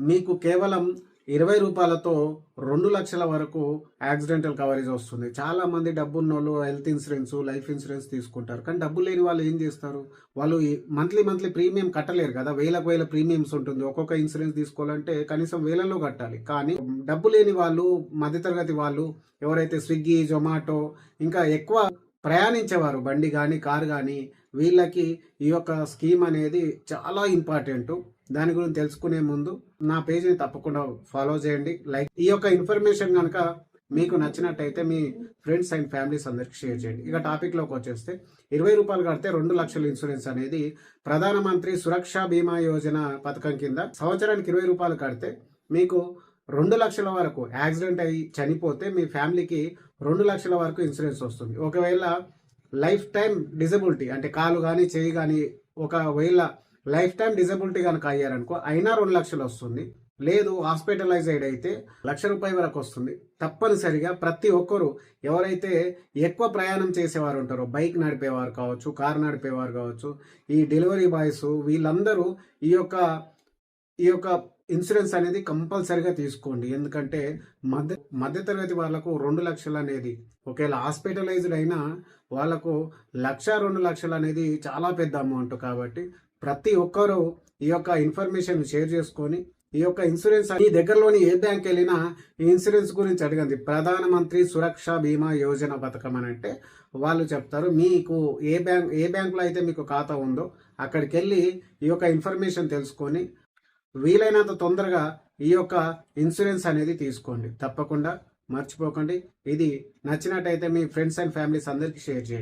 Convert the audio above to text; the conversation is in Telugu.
మీకు కేవలం ఇరవై రూపాయలతో రెండు లక్షల వరకు యాక్సిడెంటల్ కవరేజ్ వస్తుంది. చాలా మంది డబ్బు ఉన్నోళ్ళు హెల్త్ ఇన్సూరెన్స్ లైఫ్ ఇన్సూరెన్స్ తీసుకుంటారు. కానీ డబ్బు లేని వాళ్ళు ఏం చేస్తారు? వాళ్ళు మంత్లీ మంత్లీ ప్రీమియం కట్టలేరు కదా. వేలకు వేల ప్రీమియమ్స్ ఉంటుంది. ఒక్కొక్క ఇన్సూరెన్స్ తీసుకోవాలంటే కనీసం వేలలో కట్టాలి. కానీ డబ్బు లేని వాళ్ళు మధ్యతరగతి వాళ్ళు ఎవరైతే స్విగ్గీ జొమాటో ఇంకా ఎక్కువ ప్రయాణించేవారు బండి కానీ కారు కానీ వీళ్ళకి ఈ యొక్క స్కీమ్ అనేది చాలా ఇంపార్టెంట్. దాని గురించి తెలుసుకునే ముందు నా పేజీని తప్పకుండా ఫాలో చేయండి. లైక్ ఈ యొక్క ఇన్ఫర్మేషన్ కనుక మీకు నచ్చినట్టయితే మీ ఫ్రెండ్స్ అండ్ ఫ్యామిలీస్ అందరికి షేర్ చేయండి. ఇక టాపిక్లోకి వచ్చేస్తే ఇరవై రూపాయలు కడితే రెండు లక్షల ఇన్సూరెన్స్ అనేది ప్రధానమంత్రి సురక్ష బీమా యోజన పథకం కింద సంవత్సరానికి ఇరవై రూపాయలు కడితే మీకు రెండు లక్షల వరకు యాక్సిడెంట్ అయ్యి చనిపోతే మీ ఫ్యామిలీకి రెండు లక్షల వరకు ఇన్సూరెన్స్ వస్తుంది. ఒకవేళ లైఫ్ టైం డిజబిలిటీ అంటే కాలు కానీ చేయి కానీ ఒకవేళ లైఫ్ టైం డిజబిలిటీ కనుక అయ్యారనుకో అయినా రెండు లక్షలు వస్తుంది. లేదు హాస్పిటలైజ్డ్ అయితే లక్ష రూపాయల వరకు వస్తుంది. తప్పనిసరిగా ప్రతి ఒక్కరు ఎవరైతే ఎక్కువ ప్రయాణం చేసేవారు ఉంటారో బైక్ నడిపేవారు కావచ్చు కార్ నడిపేవారు కావచ్చు ఈ డెలివరీ బాయ్స్ వీళ్ళందరూ ఈ యొక్క ఈ యొక్క ఇన్సూరెన్స్ అనేది కంపల్సరిగా తీసుకోండి. ఎందుకంటే మధ్య మధ్యతరగతి వాళ్ళకు రెండు లక్షలు అనేది ఒకవేళ హాస్పిటలైజ్డ్ అయినా వాళ్ళకు లక్ష రెండు లక్షలు అనేది చాలా పెద్ద అమౌంట్ కాబట్టి ప్రతి ఒక్కరూ ఈ యొక్క ఇన్ఫర్మేషన్ షేర్ చేసుకొని ఈ యొక్క ఇన్సూరెన్స్ మీ దగ్గరలోని ఏ బ్యాంక్ వెళ్ళినా ఈ ఇన్సూరెన్స్ గురించి అడగండి. ప్రధానమంత్రి సురక్ష బీమా యోజన పథకం అని అంటే వాళ్ళు చెప్తారు మీకు ఏ బ్యాంక్ ఏ బ్యాంకులో అయితే మీకు ఖాతా ఉందో అక్కడికి వెళ్ళి ఈ యొక్క ఇన్ఫర్మేషన్ తెలుసుకొని వీలైనంత తొందరగా ఈ యొక్క ఇన్సూరెన్స్ అనేది తీసుకోండి. తప్పకుండా మర్చిపోకండి. ఇది నచ్చినట్టయితే మీ ఫ్రెండ్స్ అండ్ ఫ్యామిలీస్ అందరికీ షేర్ చేయండి.